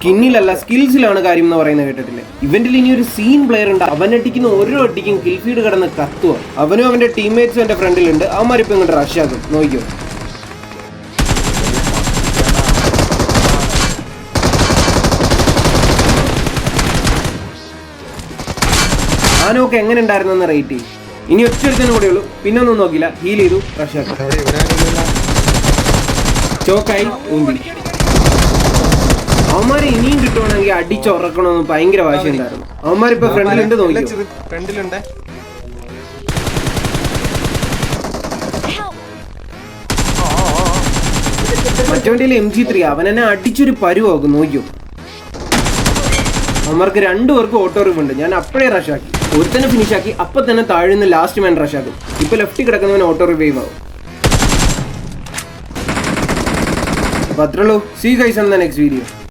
സ്കിന്നിലല്ല സ്കിൽസിലാണ് കാര്യം എന്ന് പറയുന്നത് കേട്ടിട്ടില്ലേ? ഇവന്റിൽ ഇനി ഒരു സീൻ പ്ലെയർ ഉണ്ട്. അവൻ അടിക്കുന്ന ഓരോ അടിക്കും കിൽഫീഡ് കടന്ന് കത്തുക അവനും അവന്റെ ടീംമേറ്റ്സും എന്റെ ഫ്രണ്ടിലുണ്ട് അവന്മാരിപ്പോ ഇങ്ങോട്ട് റഷ് നോക്കിയോ ആനൊക്കെ എങ്ങനെ ഉണ്ടായിരുന്നെന്ന് റേറ്റ് ചെയ്യും. ഇനി ഒറ്റ ഒരുത്തനും കൂടെ ഉള്ളൂ. പിന്നെ ഒന്നും നോക്കില്ല. ഹീൽ ചെയ്തു റഷ് ആക്കും. ചോക്കായി ഊമ്പി അവന്മാരെ ഇനിയും കിട്ടുവാണെങ്കിൽ അടിച്ചുറക്കണമെന്ന് ഭയങ്കര വാശിയുണ്ടായിരുന്നു. അവന്മാരിപ്പോ ഫ്രണ്ടിലുണ്ട് നോക്കി ഫ്രണ്ടിലുണ്ട്. മറ്റോണ്ടിയിൽ എം ജി ത്രീ അവൻ എന്നെ അടിച്ചൊരു പരുവാക്കും നോക്കിയോ? അവന്മാർക്ക് രണ്ടുപേർക്കും ഓട്ടോ റിവ് ഉണ്ട്. ഞാൻ അപ്പോഴേ റഷാക്കി ഒരുത്തന്നെ ഫിനിഷ് ആക്കി അപ്പൊ തന്നെ താഴ്ന്ന് ലാസ്റ്റ് മാൻ റഷാക്കും ഇപ്പൊ ലെഫ്റ്റ് കിടക്കുന്നവൻ ഓട്ടോ റിവൈവ് ആവും അപ്പൊ അത്രേ ഉള്ളൂ സീ ഗൈസ് എന്ന നെക്സ്റ്റ് വീഡിയോ